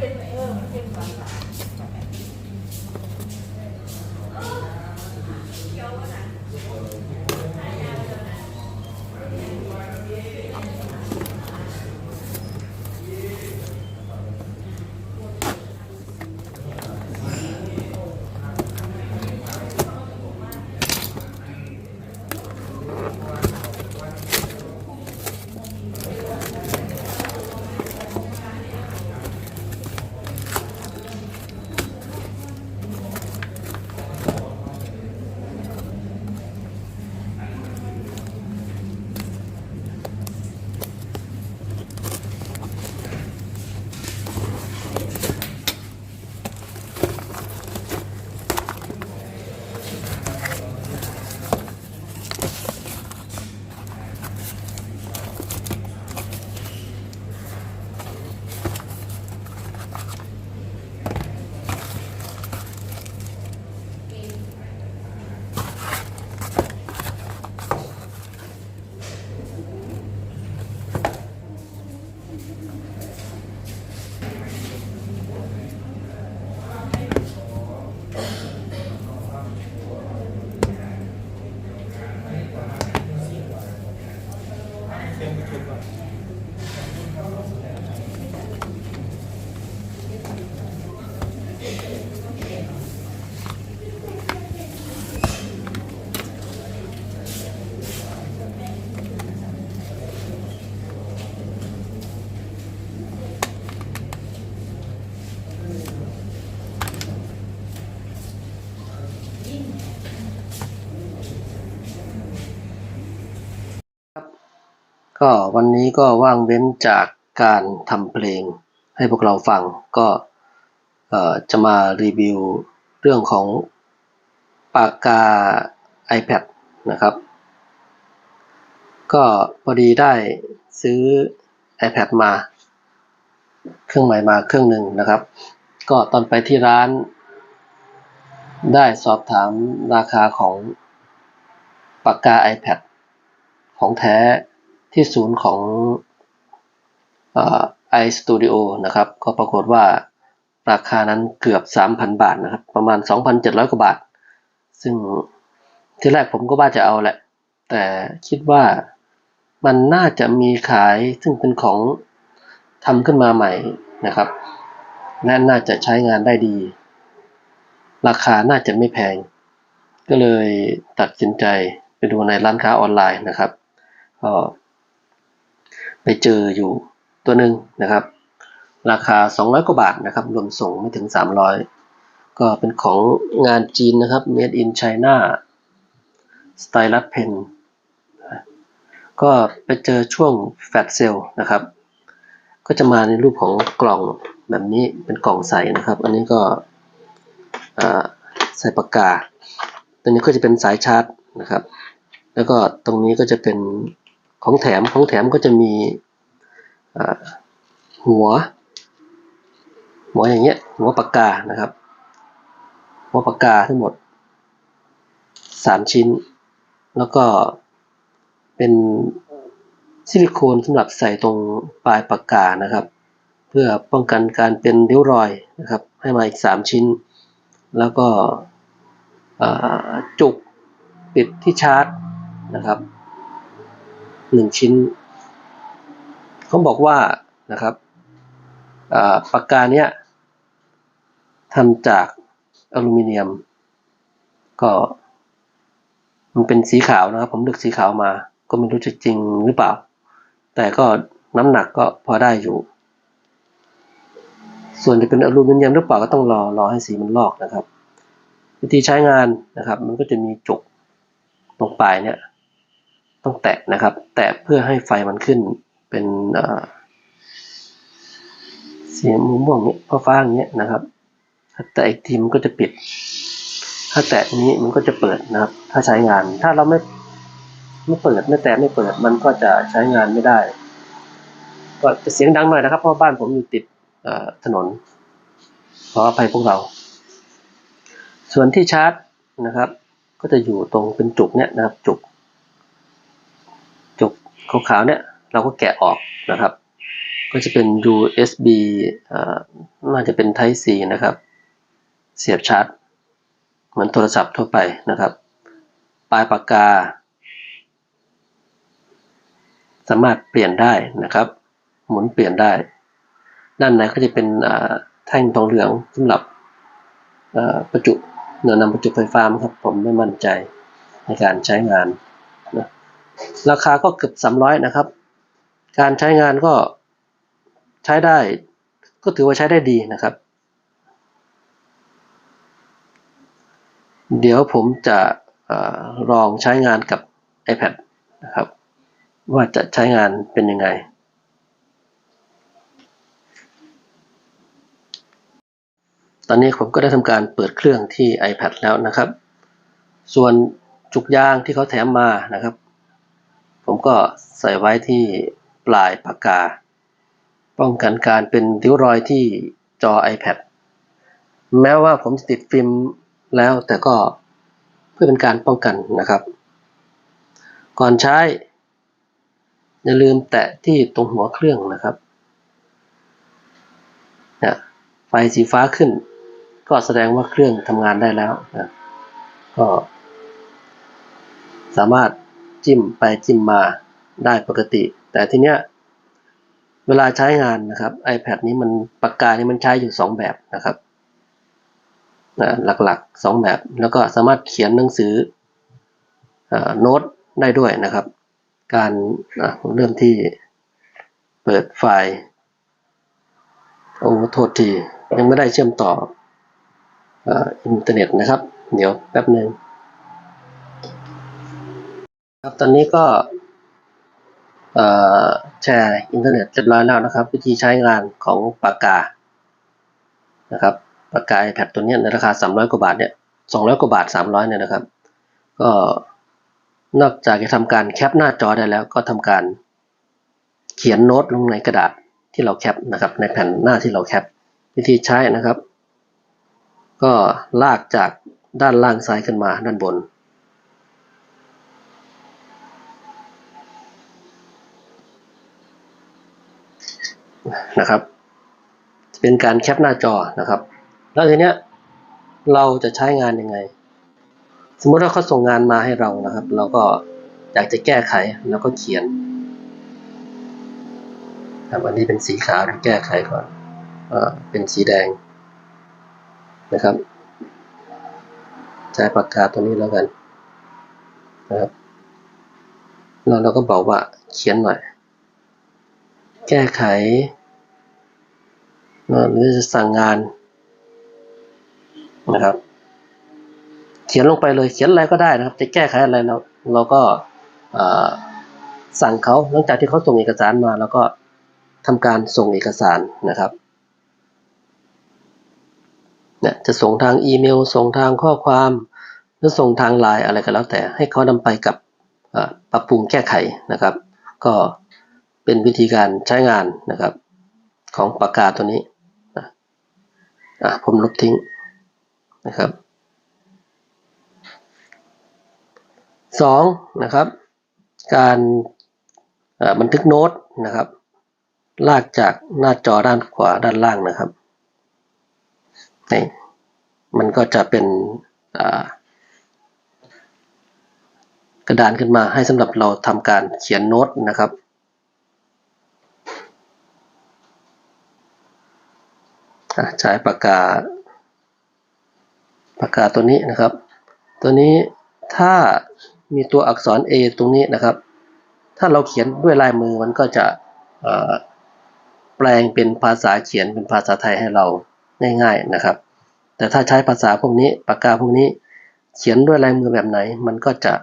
嗯。 ก็วันนี้ก็ว่างเว้นจากการทำเพลงให้พวกเราฟังก็จะมารีวิวเรื่องของปากกา iPad นะครับ ก็พอดีได้ซื้อ iPad มา เครื่องใหม่มาเครื่องหนึ่งนะครับ ก็ตอนไปที่ร้าน ได้สอบถามราคาของปากกา iPad ของแท้ ที่ศูนย์ของเอ่อ iStudio นะครับ ก็ปรากฏว่าราคานั้นเกือบ 3,000 บาทนะครับ ประมาณ 2,700 กว่าบาท ซึ่งที่แรกผมก็ว่าจะเอาแหละ แต่คิดว่ามันน่าจะมีขายซึ่งเป็นของทำขึ้นมาใหม่นะครับและน่าจะใช้งานได้ดี ราคาน่าจะไม่แพง ก็เลยตัดสินใจไปดูในร้านค้าออนไลน์นะครับก็ ไปเจออยู่ตัวหนึ่งนะครับ ราคา 200 กว่าบาทนะครับ รวมส่งไม่ถึง 300 ก็เป็นของงานจีนนะครับ made in China Stylus Pen ก็ไปเจอช่วงแฟลชเซลนะครับ ก็จะมาในรูปของกล่องแบบนี้เป็นกล่องใสนะครับ อันนี้ก็ใส่ปากกาตัวนี้ก็จะเป็นสายชาร์จนะครับ แล้วก็ตรงนี้ก็จะเป็น ของแถมของแถมก็จะมีหัว หัวอย่างเงี้ย หัวปากกานะครับ หัวปากกาทั้งหมดสามชิ้น แล้วก็เป็นซิลิโคนสำหรับใส่ตรงปลายปากกานะครับ เพื่อป้องกันการเป็นริ้วรอยนะครับ ให้มาอีกสามชิ้น แล้วก็จุกปิดที่ชาร์จนะครับ หนึ่งชิ้น เขาบอกว่านะครับปากกาเนี้ยทำจากอลูมิเนียม ก็มันเป็นสีขาวนะครับ ผมเลือกสีขาวมา ก็ไม่รู้จะจริงหรือเปล่า แต่ก็น้ำหนักก็พอได้อยู่ ส่วนจะเป็นอลูมิเนียมหรือเปล่าก็ต้องรอรอให้สีมันลอกนะครับ วิธีใช้งานนะครับ มันก็จะมีจุกตรงปลายเนี่ย ต้องแตะนะครับ แตะเพื่อให้ไฟมันขึ้นเป็นเอ่อสีม่วงเนี้ยฟ้าๆอย่างเงี้ยนะครับถ้าแตะอีกทีมันก็จะปิด ถ้าแตะนี้มันก็จะเปิดนะครับ ถ้าใช้งานถ้าเราไม่ไม่เปิดไม่แตะไม่เปิดมันก็จะใช้งานไม่ได้ ก็จะเสียงดังหน่อยนะครับ เพราะบ้านผมอยู่ติดถนนขออภัยพวกเรา ส่วนที่ชาร์จนะครับ ก็จะอยู่ตรงเป็นจุกเนี่ยนะครับจุก ขาวๆเนี่ยเราก็แกะออกนะครับ ก็จะเป็น USB น่าจะเป็น Type C นะครับ เสียบชาร์จ เหมือนโทรศัพท์ทั่วไปนะครับ ปลายปากกา สามารถเปลี่ยนได้นะครับ หมุนเปลี่ยนได้ ด้านในก็จะเป็นแท่งทองเหลืองสำหรับประจุเนื้อนำประจุไฟฟ้าครับ ผมไม่มั่นใจในการใช้งาน ราคาก็เกือบ300นะครับ การใช้งานก็ใช้ได้ ก็ถือว่าใช้ได้ดีนะครับ เดี๋ยวผมจะอลองใช้งานกับ iPad นะครับ ว่าจะใช้งานเป็นยังไงตอนนี้ผมก็ได้ทำการเปิดเครื่องที่ iPad แล้วนะครับ ส่วนจุกยางที่เขาแถมมานะครับ ผมก็ใส่ไว้ที่ปลายปากกา ป้องกันการเป็นริ้วรอยที่จอ iPad แม้ว่าผมจะติดฟิล์มแล้วแต่ก็เพื่อเป็นการป้องกันนะครับ ก่อนใช้ อย่าลืมแตะที่ตรงหัวเครื่องนะครับนะไฟสีฟ้าขึ้น ก็แสดงว่าเครื่องทำงานได้แล้วนะก็สามารถ จิ้มไปจิ้มมาได้ปกติ แต่ทีเนี้ยเวลาใช้งานนะครับ iPad นี้มันปากกานี่มันใช้อยู่ 2 แบบนะครับนะหลักๆ 2 แบบ แล้วก็สามารถเขียนหนังสือโน้ตได้ด้วยนะครับ การเริ่มที่เปิดไฟล์โอ้โทษที ยังไม่ได้เชื่อมต่ออินเทอร์เน็ตนะครับ เดี๋ยวแป๊บหนึ่ง ครับตอนนี้ก็แชร์อินเทอร์เน็ตเรียบร้อยแล้วนะครับ วิธีใช้งานของปากกานะครับปากกา iPad ตัวนี้ในราคา 300 กว่าบาทเนี่ย200 กว่าบาท 300 เนี่ยนะครับ ก็นอกจากจะทำการแคปหน้าจอได้แล้ว ก็ทำการเขียนโน้ตลงในกระดาษที่เราแคปนะครับ ในแผ่นหน้าที่เราแคปวิธีใช้นะครับ ก็ลากจากด้านล่างซ้ายขึ้นมาด้านบน นะครับ เป็นการแคปหน้าจอนะครับ แล้วทีเนี้ยเราจะใช้งานยังไง สมมติว่าเขาส่งงานมาให้เรานะครับ เราก็อยากจะแก้ไขแล้วก็เขียนครับอันนี้เป็นสีขาวแก้ไขก่อนอเป็นสีแดงนะครับใช้ปากกาตัวนี้แล้วกันนะครับแล้วเราก็บอกว่าเขียนหน่อย แก้ไขหรือจะสั่งงานนะครับ เขียนลงไปเลยเขียนอะไรก็ได้นะครับ จะแก้ไขอะไรเราเราก็สั่งเขาหลังจากที่เขาส่งเอกสารมาแล้วก็ทำการส่งเอกสารนะครับเนี่ยจะส่งทางอีเมล ส่งทางข้อความหรือส่งทางไลน์อะไรก็แล้วแต่ให้เขานำไปกับปรับปรุงแก้ไขนะครับ ก็ เป็นวิธีการใช้งานนะครับ ของปากกาตัวนี้อะผมลบทิ้งนะครับสองนะครับ การบันทึกโน้ตนะครับ ลากจากหน้าจอด้านขวาด้านล่างนะครับนี่มันก็จะเป็นกระดานขึ้นมาให้สำหรับเราทำการเขียนโน้ตนะครับ ใช้ปากกา ปากกาตัวนี้นะครับ ตัวนี้ถ้ามีตัวอักษร A ตรงนี้นะครับ ถ้าเราเขียนด้วยลายมือมันก็จะแปลงเป็นภาษาเขียนเป็นภาษาไทยให้เราง่ายๆนะครับ แต่ถ้าใช้ภาษาพวกนี้ปากกาพวกนี้เขียนด้วยลายมือแบบไหน มันก็จะ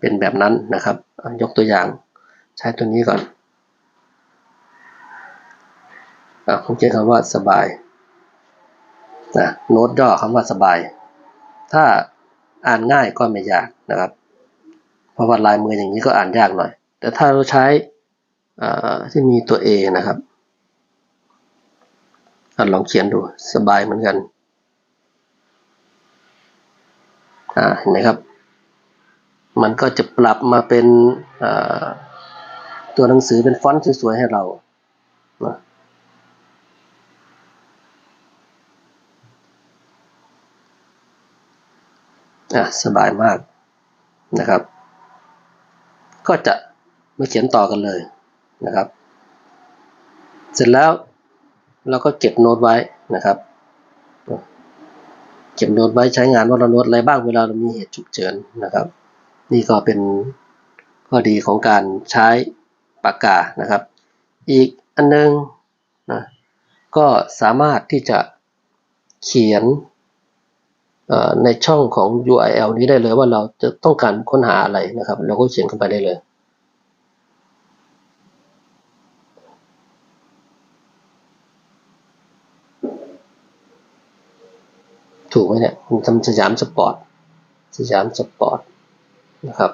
เป็นแบบนั้นนะครับ ยกตัวอย่างใช้ตัวนี้ก่อนผมเขียนคำว่าสบาย นะโน้ตย่อคำว่าสบาย ถ้าอ่านง่ายก็ไม่ยากนะครับ เพราะว่าลายมืออย่างนี้ก็อ่านยากหน่อย แต่ถ้าเราใช้ที่มีตัว A นะครับลองเขียนดูสบายเหมือนกันอ่าเห็นไหมครับ มันก็จะปรับมาเป็นตัวหนังสือเป็นฟอนต์สวยๆให้เรานะ อะสบายมากนะครับ ก็จะมาเขียนต่อกันเลยนะครับ เสร็จแล้วเราก็เก็บโน้ตไว้นะครับ เก็บโน้ตไว้ใช้งานว่าเราโน้ตอะไรบ้างเวลาเรามีเหตุฉุกเฉินนะครับ นี่ก็เป็นข้อดีของการใช้ปากกานะครับ อีกอันนึงนะก็สามารถที่จะเขียน ในช่องของ URL นี้ได้เลยว่าเราจะต้องการค้นหาอะไรนะครับ เราก็เขียนเข้าไปได้เลย ถูกไหมเนี่ยผมทำสยามสปอร์ตสยามสปอร์ตนะครับ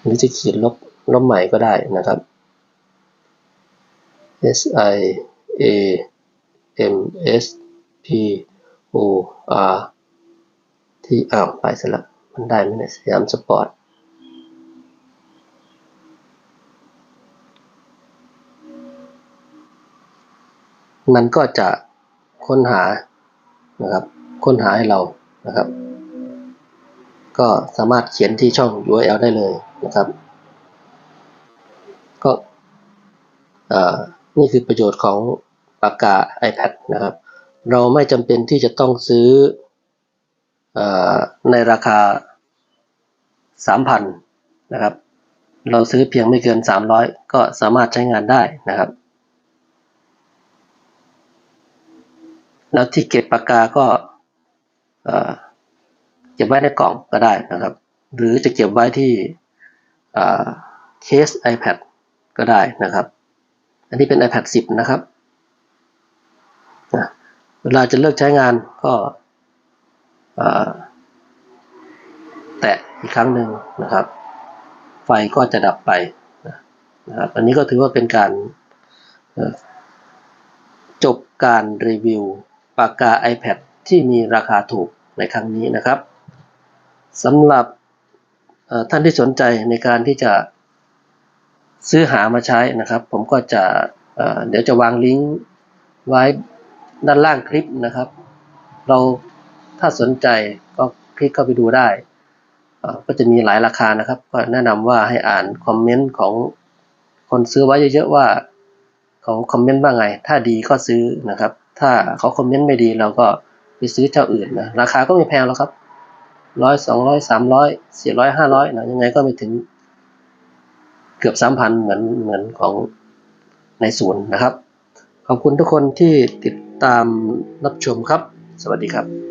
หรือจะเขียนลบลบใหม่ก็ได้นะครับ S I A M S P O R ที่อ้าวไปสร็จแล้วมันได้ไหมเนี่ยสยามสปอร์ตมันก็จะค้นหานะครับ ค้นหาให้เรานะครับ ก็สามารถเขียนที่ช่อง URL ได้เลยนะครับ ก็นี่คือประโยชน์ของปากกา iPad นะครับ เราไม่จำเป็นที่จะต้องซื้ออในราคา 3,000 นะครับ เราซื้อเพียงไม่เกิน 300 ก็สามารถใช้งานได้นะครับ แล้วที่เก็บปากกาก็เก็บไว้ในกล่องก็ได้นะครับ หรือจะเก็บไว้ที่เคส iPad ก็ได้นะครับ อันนี้เป็น iPad 10 นะครับ เวลาจะเลิกใช้งานก็แตะอีกครั้งหนึ่งนะครับ ไฟก็จะดับไปนะครับอันนี้ก็ถือว่าเป็นการจบการรีวิวปากกา iPad ที่มีราคาถูกในครั้งนี้นะครับสำหรับท่านที่สนใจในการที่จะซื้อหามาใช้นะครับ ผมก็จะเเดี๋ยวจะวางลิงก์ไว้ ด้านล่างคลิปนะครับ เราถ้าสนใจก็คลิกเข้าไปดูได้ก็จะมีหลายราคานะครับ ก็แนะนำว่าให้อ่านคอมเมนต์ของคนซื้อไว้เยอะๆว่าเขาคอมเมนต์ว่าไง ถ้าดีก็ซื้อนะครับ ถ้าเขาคอมเมนต์ไม่ดีเราก็ไปซื้อเจ้าอื่นนะราคาก็ไม่แพงหรอกครับร้อยสองร้อยสามร้อยสี่ร้อยห้าร้อยนะยังไงก็ไม่ถึงเกือบสามพันเหมือนเหมือนของในศูนย์นะครับ ขอบคุณทุกคนที่ติด ตามรับชมครับ สวัสดีครับ